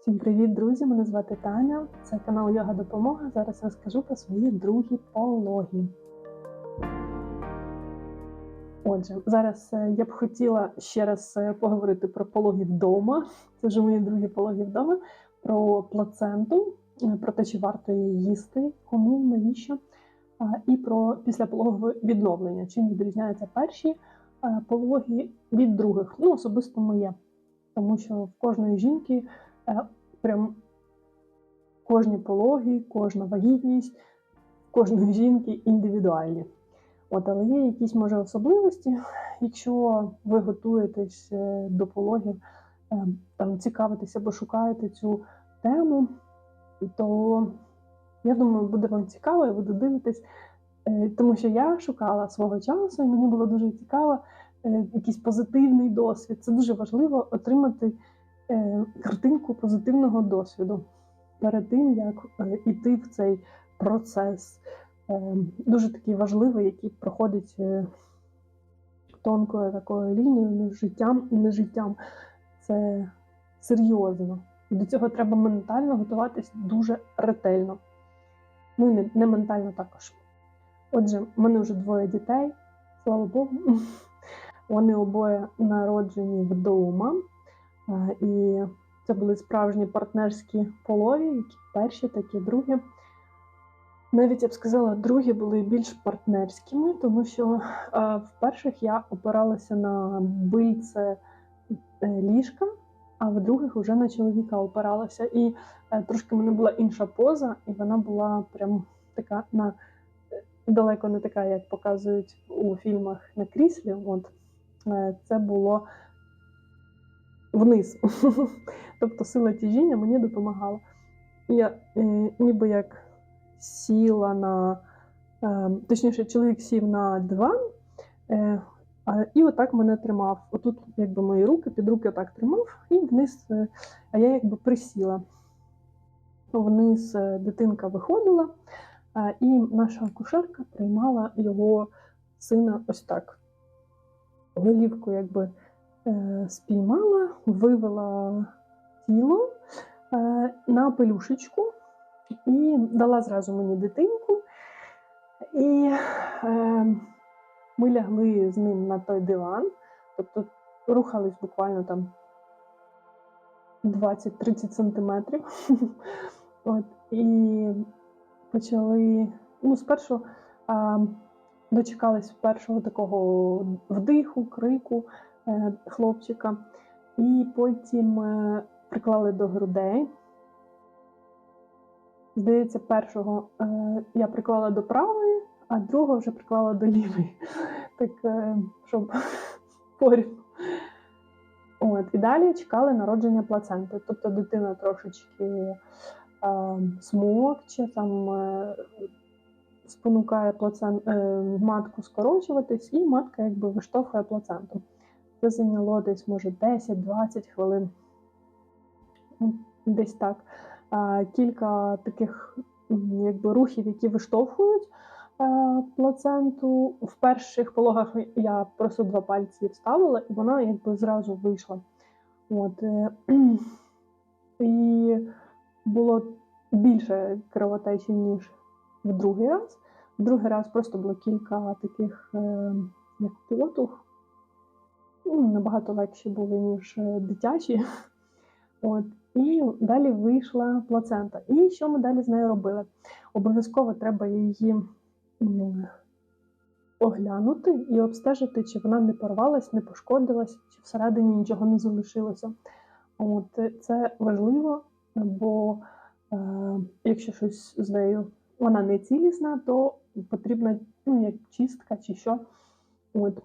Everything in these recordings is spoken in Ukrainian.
Всім привіт, друзі! Мене звати Таня. Це канал Йога Допомога. Зараз розкажу про свої другі пологі. Отже, зараз е, я б хотіла ще раз е, поговорити про пологи вдома. Це вже мої другі пологи вдома, про плаценту, е, про те, чи варто її їсти, кому, навіщо, і про післяпологове відновлення. Чим відрізняються перші пологи від других. Ну, особисто моє. Тому що в кожної жінки прям кожні пологи, кожна вагітність, кожної жінки індивідуальні. От, але є якісь може особливості. Якщо ви готуєтесь е, до пологів, е, там цікавитесь або шукаєте цю тему, то я думаю, буде вам цікаво, і ви додивитесь, Е, тому що я шукала свого часу, і мені було дуже цікаво е, якийсь позитивний досвід. Це дуже важливо отримати е, картинку позитивного досвіду перед тим, як е, іти в цей процес. Е, Дуже такий важливий, який проходить е, тонкою такою лінією між життям і нежиттям. Це серйозно. До цього треба ментально готуватись дуже ретельно. Ну і не, не ментально також. Отже, в мене вже двоє дітей, слава Богу. Вони обоє народжені вдома. Е, І це були справжні партнерські пологи, які перші, так і другі. Навіть я б сказала, другі були більш партнерськими, тому що е, в перших я опиралася на бильце е, ліжка, а в других вже на чоловіка опиралася. І трошки в мене була інша поза, і вона була прям така на далеко не така, як показують у фільмах на кріслі. От це було вниз. тобто сила тяжіння мені допомагала. Я е, ніби як сіла на, е, точніше, чоловік сів на диван, е, а, і отак мене тримав. Отут, якби мої руки, під руки отак тримав, і вниз, е, а я якби присіла. Вниз е, дитинка виходила, е, і наша акушерка приймала його сина ось так. Голівку якби спіймала, вивела тіло е, на пелюшечку і дала зразу мені дитинку. І е, ми лягли з ним на той диван, тобто рухались буквально там 20-30 сантиметрів. От, і почали. Ну, спершу а, дочекались першого такого вдиху, крику е, хлопчика, і потім е, приклали до грудей. Здається, першого е, я приклала до правої, а другого вже приклала до лівої. Так, е, щоб порівну. От, і далі чекали народження плаценти. Тобто дитина трошечки е, смокче, там е, спонукає плацен, е, матку скорочуватись, і матка якби виштовхує плаценту. Це зайняло десь, може, 10-20 хвилин. Ну, Десь так. Кілька таких якби, рухів, які виштовхують е, плаценту. В перших пологах я просто два пальці вставила, і вона якби зразу вийшла. От, е, і було більше кровотечі, ніж в другий раз. В другий раз просто було кілька таких е, як потух. Ну, набагато легші були, ніж е, дитячі. От. І далі вийшла плацента. І що ми далі з нею робили? Обов'язково треба її оглянути і обстежити, чи вона не порвалась, не пошкодилась, чи всередині нічого не залишилося. От, це важливо, бо е, якщо щось з нею вона не цілісна, то потрібна ну, як чистка чи що. От.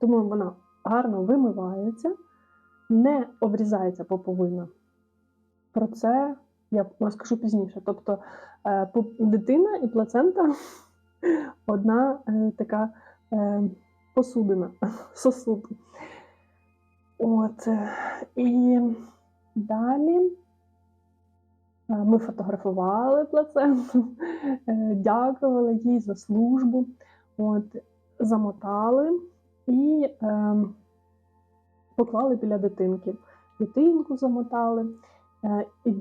Тому вона гарно вимивається, не обрізається поповина. Про це я розкажу пізніше. Тобто е, дитина і плацента одна е, така е, посудина, сосуд. От. І далі ми фотографували плаценту, дякували їй за службу, от, замотали і е, поклали біля дитинки. дитинку замотали. Е, І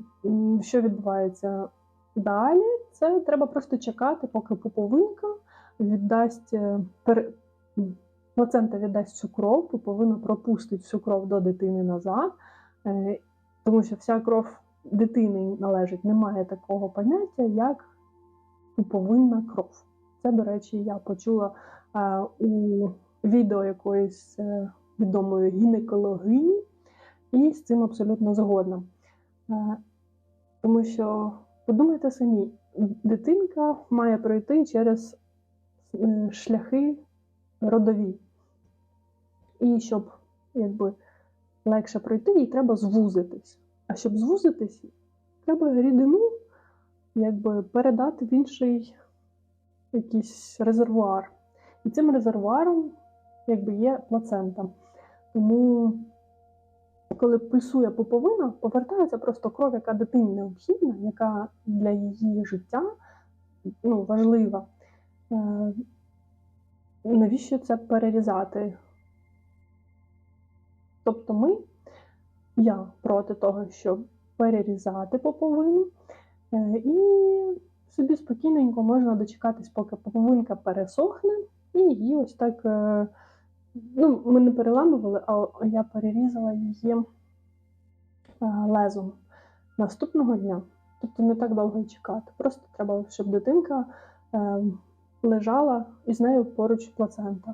що відбувається далі? Це треба просто чекати, поки пуповинка віддасть е, м, плацента віддасть всю кров, пуповина пропустить всю кров до дитини назад, е, тому що вся кров дитини належить. Немає такого поняття, як пуповинна кров. Це, до речі, я почула е, у відео якоїсь е, відомої гінекологині, і з цим абсолютно згодна. Е, Тому що подумайте самі, дитинка має пройти через е, шляхи родові. І щоб якби, легше пройти, їй треба звузитись. А щоб звузитись, треба рідину якби, передати в інший якийсь резервуар. І цим резервуаром якби, є плацента. Тому, коли пульсує пуповина, повертається просто кров, яка дитині необхідна, яка для її життя ну, важлива. Е, Навіщо це перерізати? Тобто ми, я проти того, щоб перерізати поповину, е, і собі спокійненько можна дочекатись, поки поповинка пересохне, і її ось так. Ну, ми не переламували, а я перерізала її е, лезом наступного дня. Тобто не так довго й чекати. Просто треба, щоб дитинка е, лежала і з нею поруч плацента.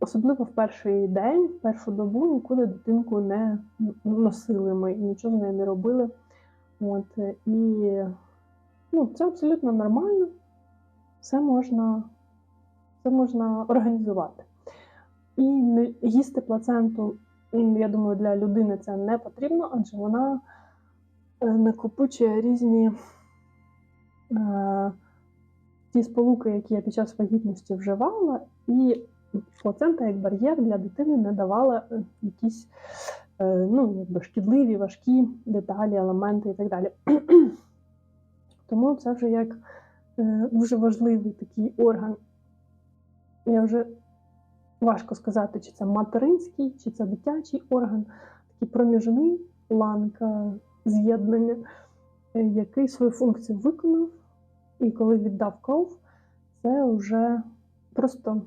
Особливо в перший день, в першу добу нікуди дитинку не носили ми і нічого з нею не робили. От, і ну, це абсолютно нормально. Все можна, все можна організувати. І їсти плаценту, я думаю, для людини це не потрібно, адже вона е, накопичує різні е, ті сполуки, які я під час вагітності вживала, і плацента як бар'єр для дитини не давала е, якісь е, ну, якби шкідливі, важкі деталі, елементи і так далі. Тому це вже як е, дуже важливий такий орган. Я вже важко сказати, чи це материнський, чи це дитячий орган, такий проміжний ланка з'єднання, е, який свою функцію виконав, і коли віддав кров, це вже просто.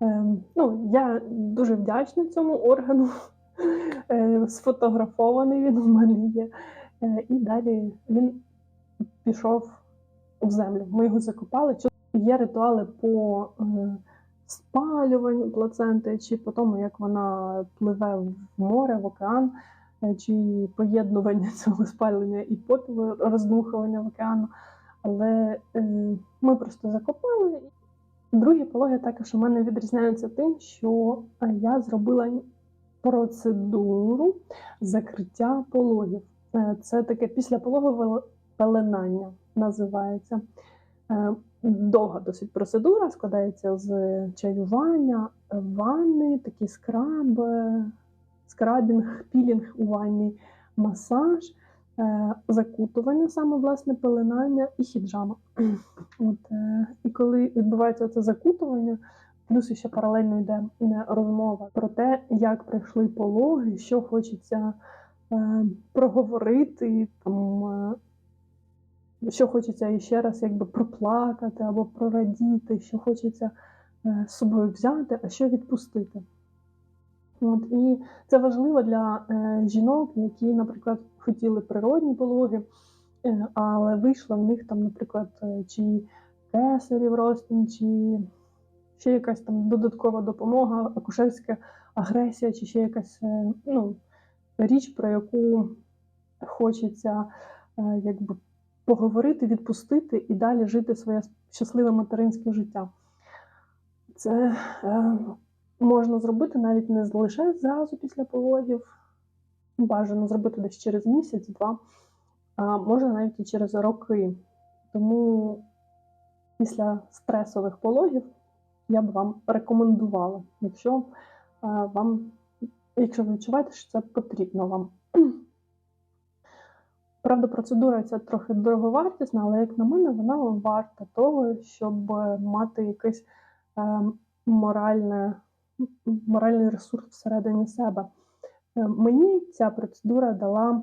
Ем, ну, я дуже вдячна цьому органу. Е, Сфотографований він у мене є. Е, І далі він пішов у землю. Ми його закопали. Є ритуали по е, спалюванню плаценти, чи по тому, як вона пливе в море, в океан, е, чи поєднування цього спалення і попілу роздмухування в океану. Але е, ми просто закопали. Другі пологи також у мене відрізняються тим, що я зробила процедуру закриття пологів. Це таке післяпологове пеленання називається. Е, Довга досить процедура, складається з чаювання, ванни, такі скраби, скрабінг, пілінг у ванні, масаж, е, закутування, саме власне пеленання і хіджама. От, е, і коли відбувається це закутування, плюс ще паралельно йде е, розмова про те, як пройшли пологи, що хочеться е, проговорити, там, е, що хочеться іще раз якби проплакати або прорадіти, що хочеться е, з собою взяти, а що відпустити. От, і це важливо для е, жінок, які, наприклад, хотіли природні пологи, е, але вийшла в них там, наприклад, чи кесарів розтин, чи ще якась там додаткова допомога, акушерська агресія, чи ще якась ну, річ, про яку хочеться якби поговорити, відпустити і далі жити своє щасливе материнське життя. Це е, можна зробити навіть не лише зразу після пологів, бажано зробити десь через місяць-два, а можна навіть і через роки. Тому після стресових пологів я б вам рекомендувала, якщо е, вам, якщо ви відчуваєте, що це потрібно вам. Правда, процедура ця трохи дороговартісна, але як на мене, вона варта того, щоб мати якесь е, моральне, моральний ресурс всередині себе. Е, Мені ця процедура дала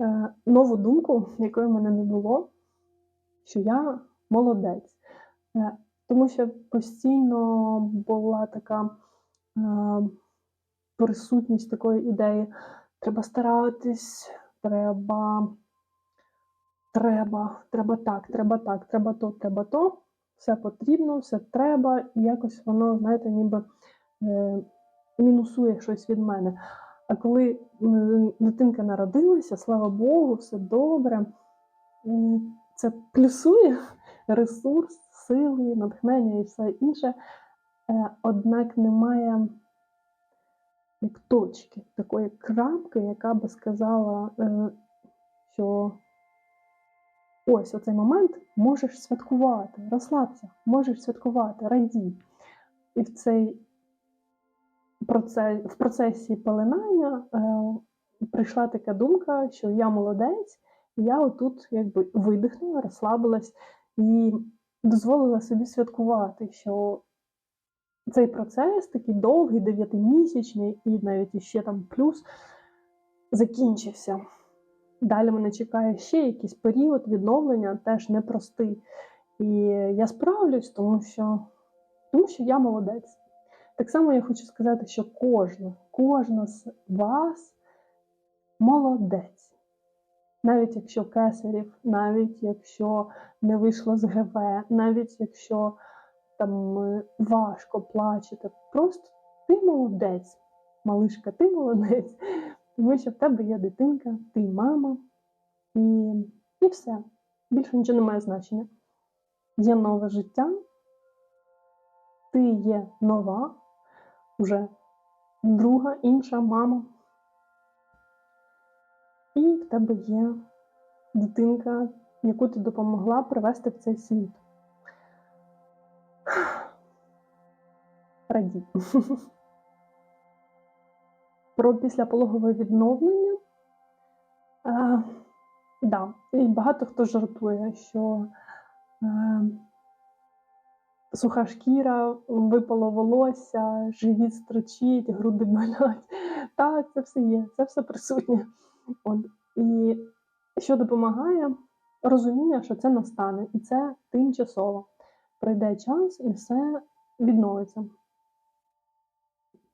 е, нову думку, якої в мене не було, що я молодець. Е, Тому що постійно була така е, присутність такої ідеї: треба старатись, треба, треба, треба так, треба так, треба то, треба то. Все потрібно, все треба, і якось воно, знаєте, ніби е, мінусує щось від мене. А коли дитинка народилася, слава Богу, все добре, це плюсує ресурс, сили, натхнення і все інше. Е, Однак немає як точки, такої крапки, яка би сказала, е, що ось оцей момент можеш святкувати, розслабся, можеш святкувати, радій. І в цей процес, в процесі пеленання е, прийшла така думка, що я молодець, я отут якби видихнула, розслабилась і дозволила собі святкувати, що цей процес такий довгий, дев'ятимісячний, і навіть іще там плюс закінчився. Далі мене чекає ще якийсь період відновлення, теж непростий. І я справлюсь, тому що, тому що я молодець. Так само я хочу сказати, що кожна, кожна з вас молодець. Навіть якщо кесарів, навіть якщо не вийшло з ГВ, навіть якщо там е, важко плачете, просто ти молодець, малишка, ти молодець, тому що в тебе є дитинка, ти мама, і, і все. Більше нічого не має значення. Є нове життя, ти є нова, вже друга, інша мама. І в тебе є дитинка, яку ти допомогла привести в цей світ. Радій. Про післяпологове відновлення. А, да. І багато хто жартує, що а, суха шкіра, випало волосся, живіт строчить, груди болять. Так, це все є, це все присутнє. От. І що допомагає? Розуміння, що це настане, і це тимчасово. Пройде час і все відновиться.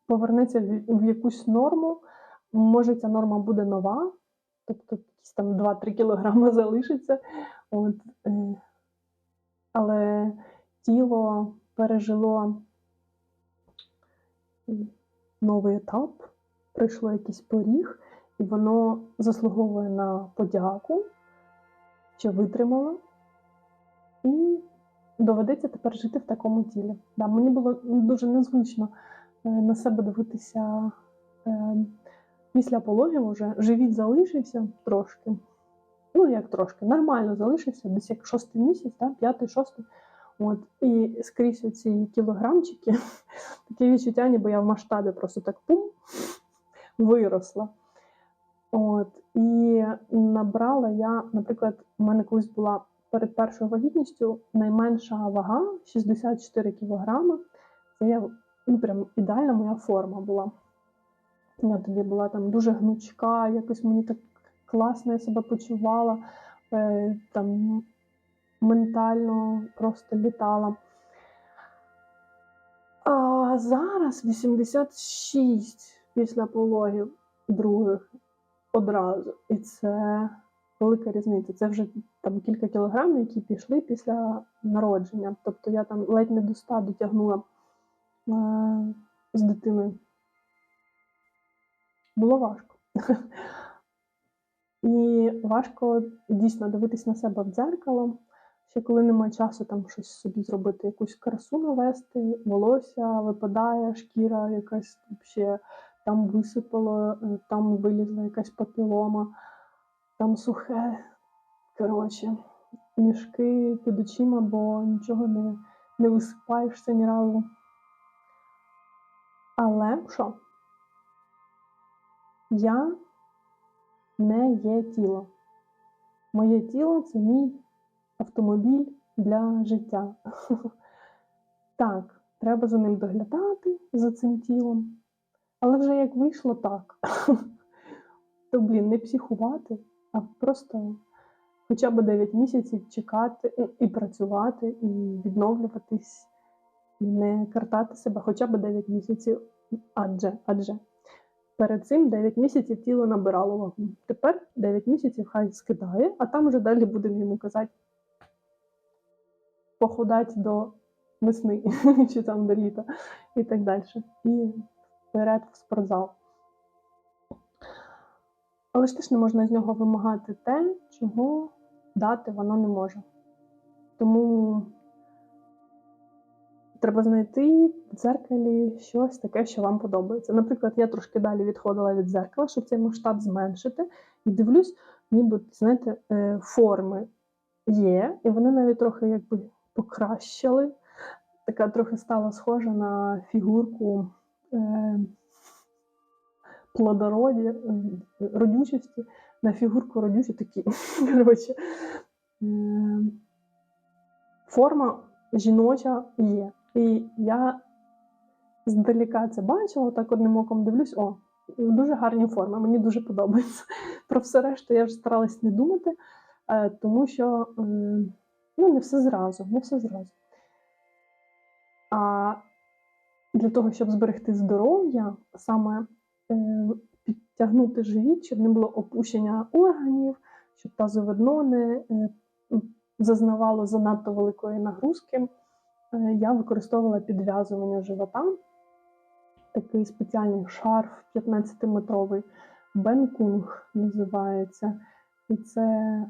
Повернеться в, якусь норму. Може, ця норма буде нова, тобто якісь там 2-3 кілограми залишиться. От, е, але тіло пережило новий етап, пройшло якийсь поріг, і воно заслуговує на подяку, що витримало, і доведеться тепер жити в такому тілі. Да, мені було дуже незвично на себе дивитися е, після пологів уже. Живіт залишився трошки. Ну, як трошки, нормально залишився, десь як шостий місяць, п'ятий, шостий. От, і скрізь оці кілограмчики, таке відчуття, ніби я в масштабі просто так пум виросла. От, і набрала я, наприклад, у мене колись була перед першою вагітністю найменша вага 64 кілограми. Це я, ну, прям ідеальна моя форма була. Я тоді була там дуже гнучка, якось мені так класно я себе почувала, е, там ментально просто літала. А зараз 86 після пологів других одразу. І це велика різниця. Це вже там кілька кілограмів, які пішли після народження. Тобто я там ледь не до 100 дотягнула з дитиною. Було важко. І важко дійсно дивитись на себе в дзеркало. Ще коли немає часу там щось собі зробити, якусь красу навести, волосся випадає, шкіра якась ще там висипало, е, там вилізла якась папілома, там сухе. Коротше, мішки під очима, бо нічого не, не висипаєшся ні разу. Але що? Я не є тіло. Моє тіло це мій автомобіль для життя. Так, треба за ним доглядати за цим тілом. Але вже як вийшло так, то, блін, не психувати, а просто хоча б 9 місяців чекати і- працювати, і відновлюватись, не картати себе хоча б 9 місяців. Адже, адже перед цим 9 місяців тіло набирало вагу. Тепер 9 місяців хай скидає, а там вже далі будемо йому казати похудати до весни чи там до літа і так далі. І вперед в спортзал. Але ж теж не можна з нього вимагати те, чого дати воно не може. Тому треба знайти в дзеркалі щось таке, що вам подобається. Наприклад, я трошки далі відходила від дзеркала, щоб цей масштаб зменшити, і дивлюсь, ніби, знаєте, е, форми є, і вони навіть трохи якби покращили. Така трохи стала схожа на фігурку е, плодородя, е, родючості, на фігурку родючі такі. Коротше, е, форма жіноча є. І я здалека це бачила, так одним оком дивлюсь, о, дуже гарні форми, мені дуже подобається. Про все решту я вже старалась не думати, е, тому що ну, не все зразу, не все зразу. А для того, щоб зберегти здоров'я, саме е, підтягнути живіт, щоб не було опущення органів, щоб тазове дно не е, зазнавало занадто великої нагрузки, я використовувала підв'язування живота, такий спеціальний шарф 15-метровий, бенкунг називається. І це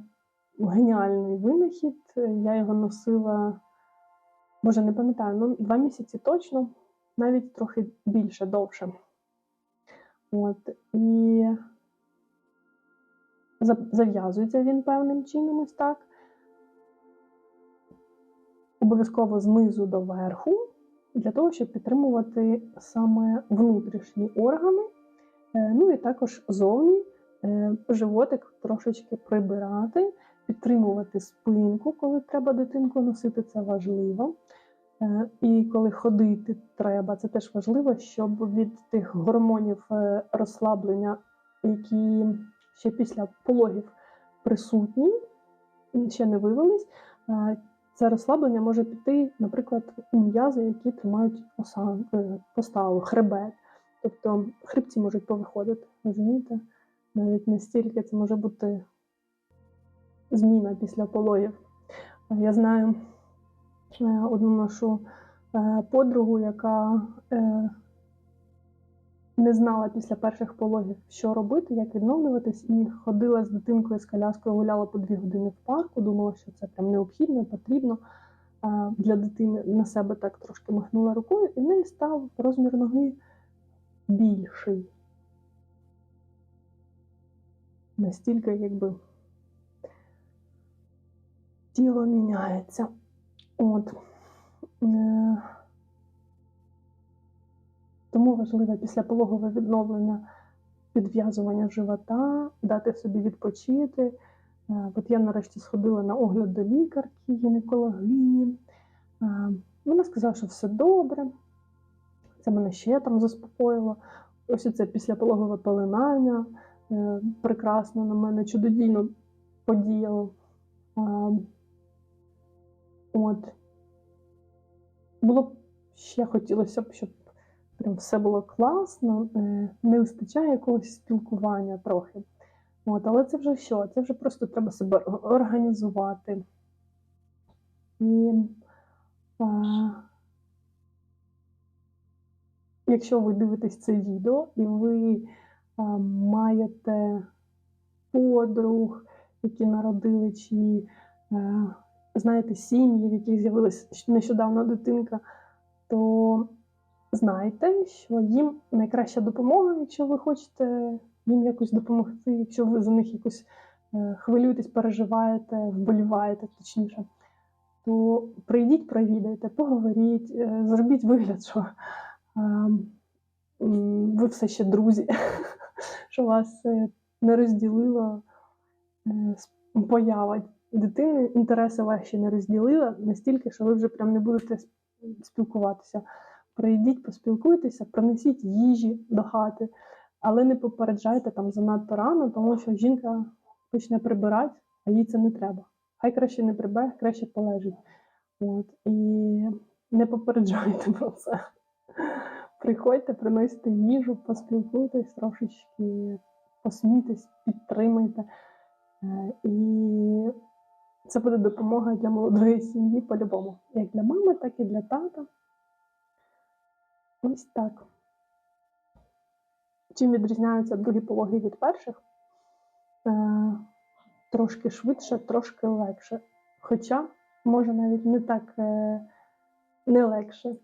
геніальний винахід. Я його носила, може, не пам'ятаю, ну, два місяці точно, навіть трохи більше, довше. От, і зав'язується він певним чином ось так. Обов'язково знизу до верху, для того, щоб підтримувати саме внутрішні органи. Е, Ну і також зовні е, животик трошечки прибирати, підтримувати спинку, коли треба дитинку носити, це важливо. Е, І коли ходити треба, це теж важливо, щоб від тих гормонів розслаблення, які ще після пологів присутні, ще не вивелись, це розслаблення може піти, наприклад, у м'язи, які тримають осан, е, поставу, хребет. Тобто хребці можуть повиходити, розумієте? Навіть настільки це може бути зміна після пологів. Я знаю е, одну нашу е, подругу, яка не знала після перших пологів, що робити, як відновлюватись, і ходила з дитинкою з коляскою, гуляла по дві години в парку, думала, що це прям необхідно, потрібно е, для дитини. На себе так трошки махнула рукою, і в неї став розмір ноги більший. Настільки, якби тіло міняється. От. Тому важливе післяпологове відновлення підв'язування живота, дати собі відпочити. Е, От я нарешті сходила на огляд до лікарки, гінекологині. Е, Вона сказала, що все добре. Це мене ще там заспокоїло. Ось це післяпологове пеленання е, прекрасно на мене чудодійно подіяло. От. Було б ще хотілося б, щоб прям все було класно, е, не вистачає якогось спілкування трохи. От, але це вже що? Це вже просто треба себе організувати. І а, якщо ви дивитесь це відео і ви а, маєте подруг, які народили, чи е, знаєте сім'ї, в яких з'явилася нещодавно дитинка, то знайте, що їм найкраща допомога, якщо ви хочете їм якось допомогти, якщо ви за них якось е, хвилюєтесь, переживаєте, вболіваєте, точніше, то прийдіть, провідайте, поговоріть, е, зробіть вигляд, що е, ви все ще друзі, що вас не розділила поява дитини, інтереси ваші не розділила настільки, що ви вже прям не будете спілкуватися. Прийдіть, поспілкуйтеся, принесіть їжі до хати, але не попереджайте там занадто рано, тому що жінка почне прибирати, а їй це не треба. Хай краще не прибере, краще полежить. От. І не попереджайте про це. Приходьте, приносите їжу, поспілкуйтесь трошечки, посмійтесь, підтримайте. Е, І це буде допомога для молодої сім'ї по-любому. Як для мами, так і для тата. Ось так. Чим відрізняються другі пологи від перших? Е, трошки швидше, трошки легше. Хоча, може навіть не так е, не легше.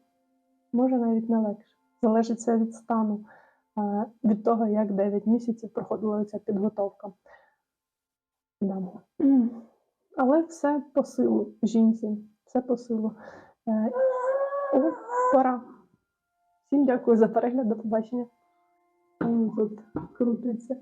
Може навіть не легше. Залежить це від стану, е, від того, як 9 місяців проходила ця підготовка. Да. Але все по силу жінці, все по силу. Е, О, пора. Всім дякую за перегляд, до побачення. Тут крутиться.